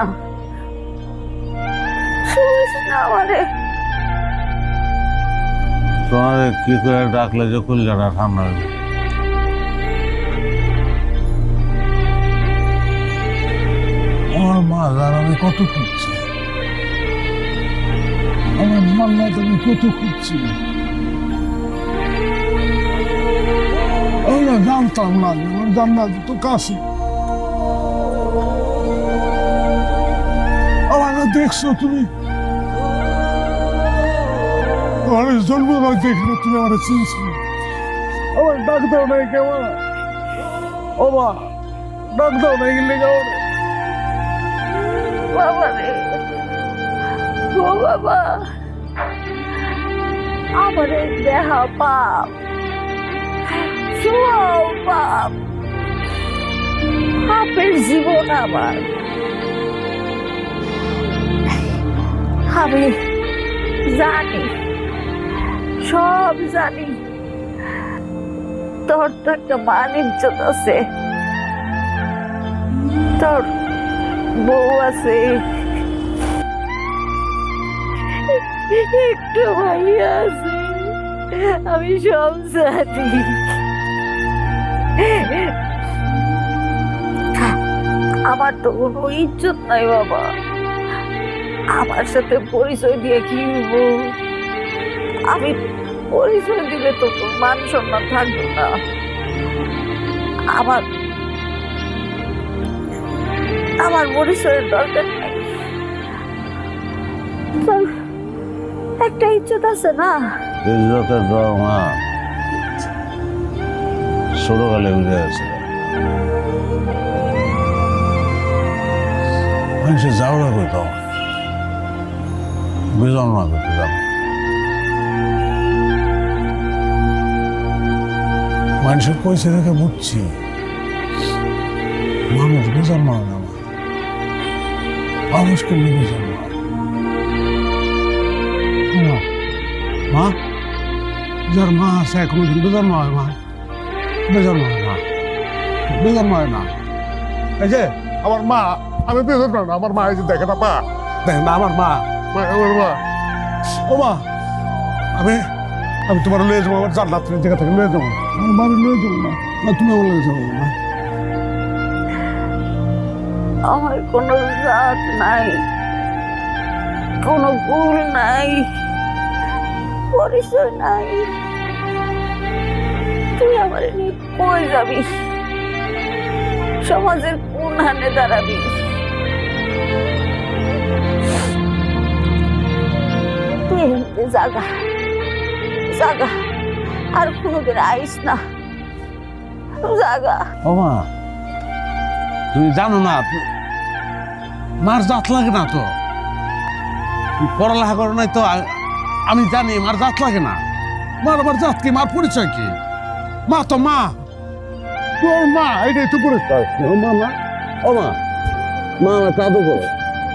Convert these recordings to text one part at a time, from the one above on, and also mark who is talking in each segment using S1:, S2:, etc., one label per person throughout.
S1: না শুনিস না আমারে
S2: তোমার কি করে ডাকলে যে কুলজাটা ঠান্ডা হয়ে আমার মাজার আমি কত খুঁজছি। আমার মান্নাত আমি কত খুঁজছি। আমরা জানতাম না আমার জান্নাত তো কাশি দেখছ তুমি? আমার জন্ম না দেখলে তুমি আমার চিনছো। না। আমার ডাক দাও নাই কেমন? ও মা, ডাক দাও নাই গেলে কেমন
S1: বাবা রে। ও বাবা। আমারে দেহা পাপ। শুয়াও পাপ। পাপের জীবন আমার। আমি জানি। সব জানি। তোর তো একটা মান ইজ্জত আছে। তোর বউ আছে। একটু ভাইয়া আছে। আমি সব জানি। আমার তো কোনো ইজ্জত নাই বাবা। আমার সাথে পরিচয় দিয়ে কি আমি পরিচয় দিলে তো মান সম্মান থাকবে না। আমার আমার পরিচয়ের দরকার নাই। একটা ইজ্জত আছে না?
S2: ইজ্জতের দর মা। ছোটকালে উঠে আছে মানুষের যাওয়া করতাম বেজন করতে যাও মানুষের পয়সা দেখে বুঝছি। মানুষ বেজন মানে আমার মানুষকে বেজন মা মা? যার মা আছে কোনোদিন বেজন্ম হয় মা। বেজন্ম হয় না বেজন্ম হয় না। এই যে আমার মা আমি বেজন্ম না আমার মা এই যে দেখে না মা। দেখেন আমার মা। মা, আমার মা। ও মা, আমি আমি তোমার লয়ে যাব, আমার জান্নাত জায়গা থেকে লয়ে যাব। আমার বাড়ি লয়ে যাব না না তুমি আমার লয়ে যাব না
S1: আমার কোনো জাত নাই, কোনো কুল নাই, পরিচয় নাই। তুই আমার কই যাবি? সমাজের কোন হানে দাঁড়াবি? তুই জাগা। জাগা, আর কোনোদিন আইস না। জাগা।
S2: ও মা, তুমি জানো না, মার জাত লাগে না তো। পড়ালেখা করো নাই তো আমি জানি মার জাত লাগে না। মার আমার জাত কি, মার পরিচয় কি? মা তো মা। তোর মা এটাই তো পরিচয়। মা মা। ও মা মা আমার কাদো করো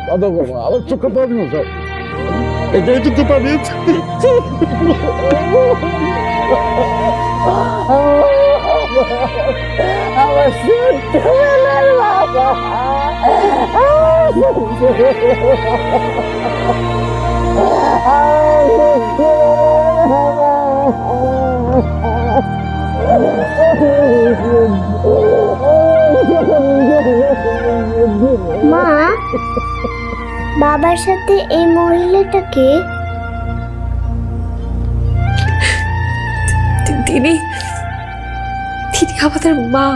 S2: কাদো করো মা। আমার চোখে পানি আছে এটাই তো পানি
S1: আমার ছোট্টবেলার বাবা
S3: মা বাবার সাথে এই মহিলাটাকে
S4: তিনি তিনি আমাদের মা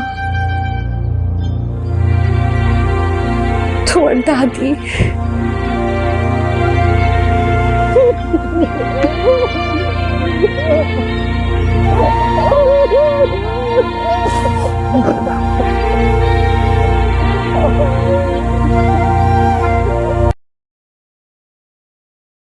S4: তোমার দাদি
S1: Oh, my God.